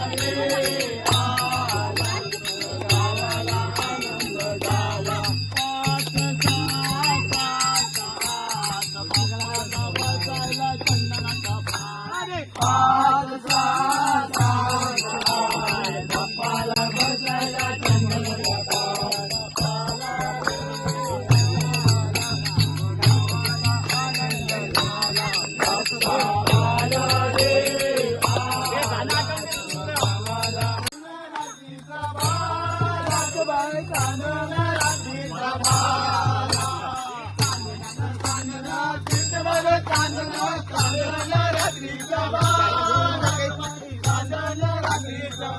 Hallelujah.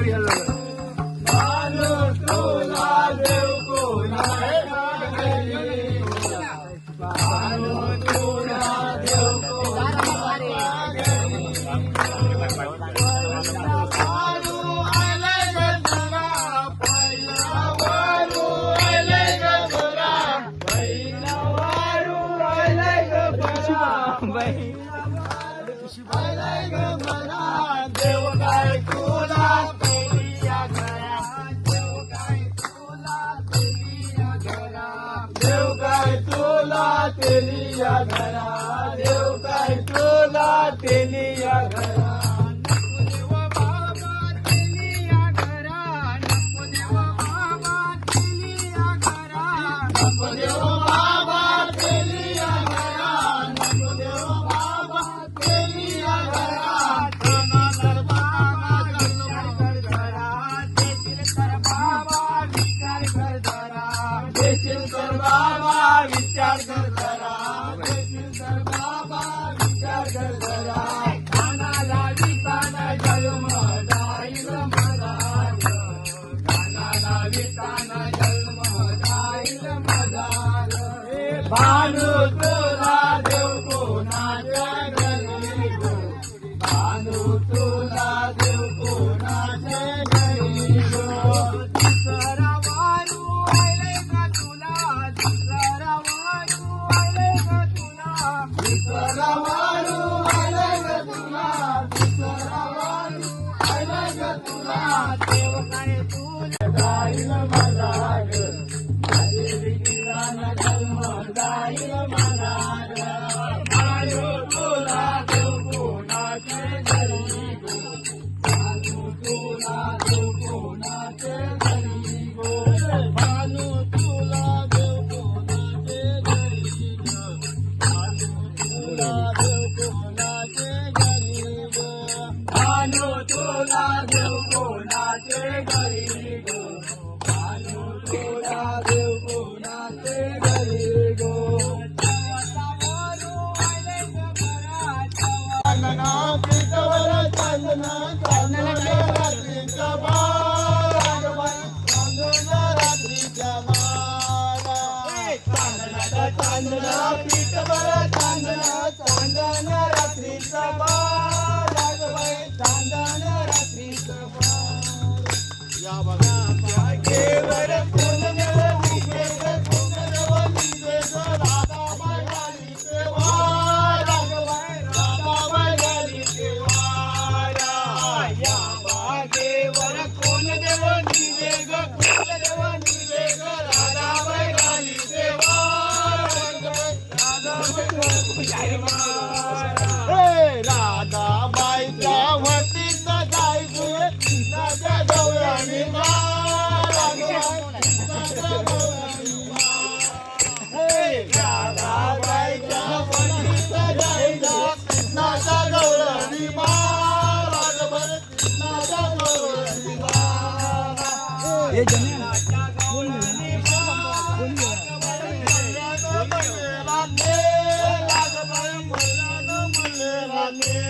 Gloria a la तेलिया घरा देव काय टोला तेलिया घरा भानू तुला देव देव कोणाच्या घरी गो दुसरा वारू आले का तुला दुसरा वारू आले का तुला. दुसरा काय तुला जाईल मला माझे विकिरण Mariano Mara. Glória. yeah.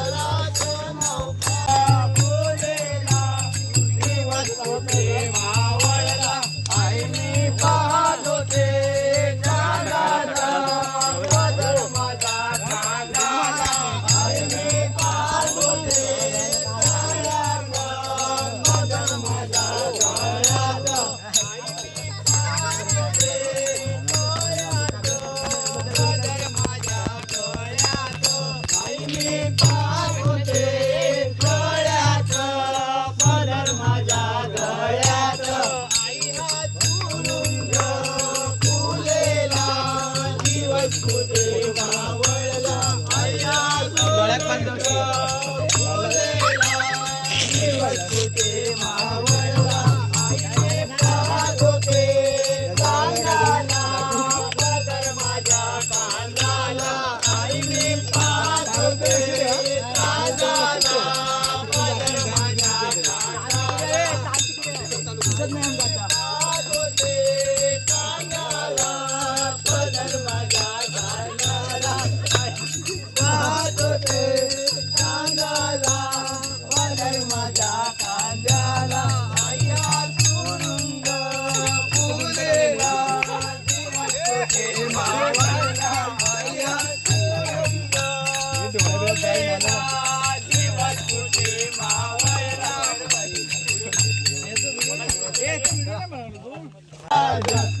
Jai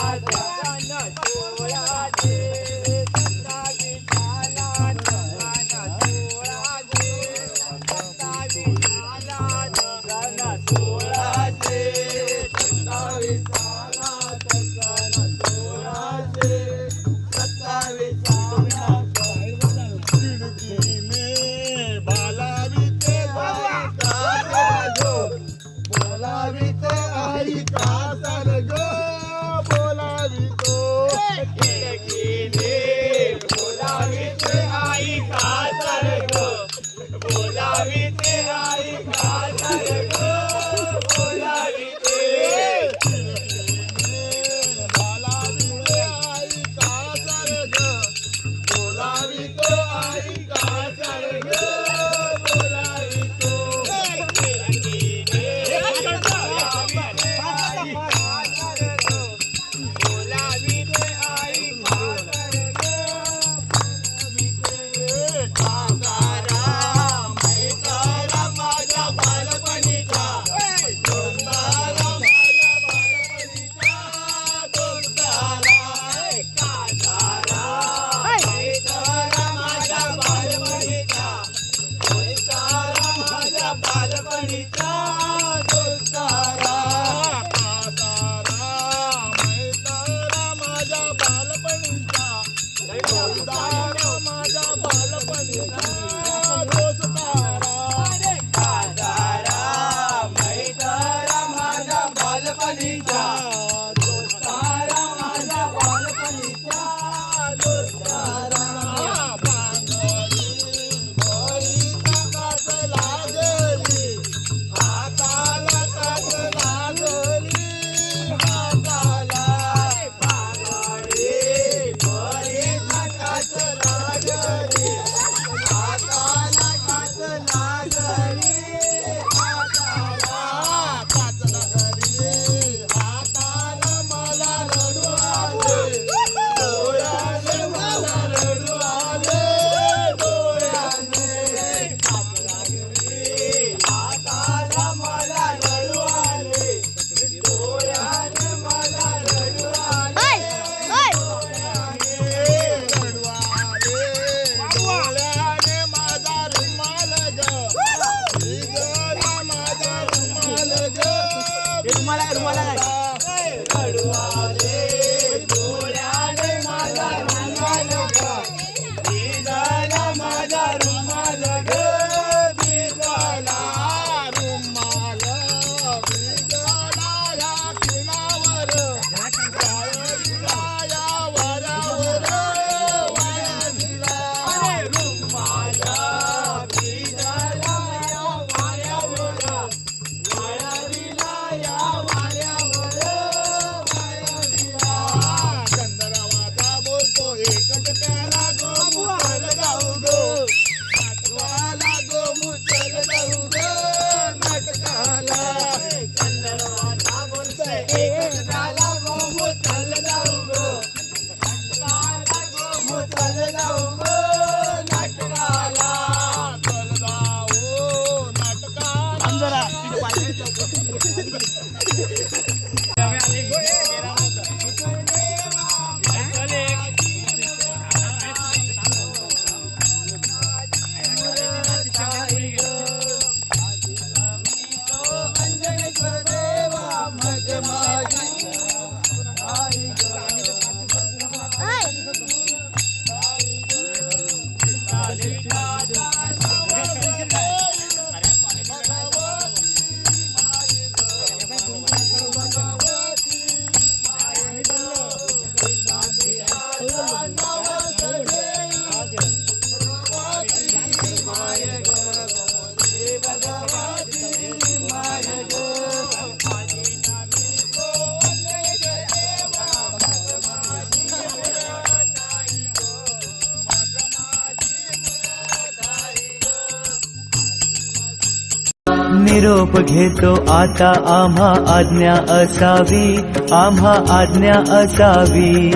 निरोप घेतो आता आम्हा आज्ञा असावी आम्हा आज्ञा असावी.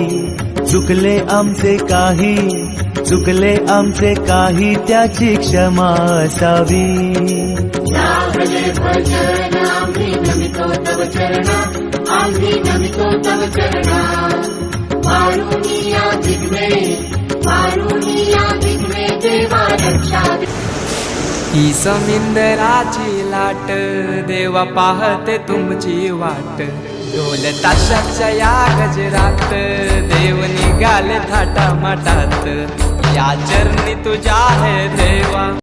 चुकले आमचे काही चुकले आमचे काही त्याची क्षमा असावी. दिग्मे, दिग्मे देवा रक्षा ही समिंदराची लाट देवा पाहते तुमची वाट. ढोल ताशाच्या या गजरात देव निघाले थाटामाटात. या चरणी तुझ्या हे देवा.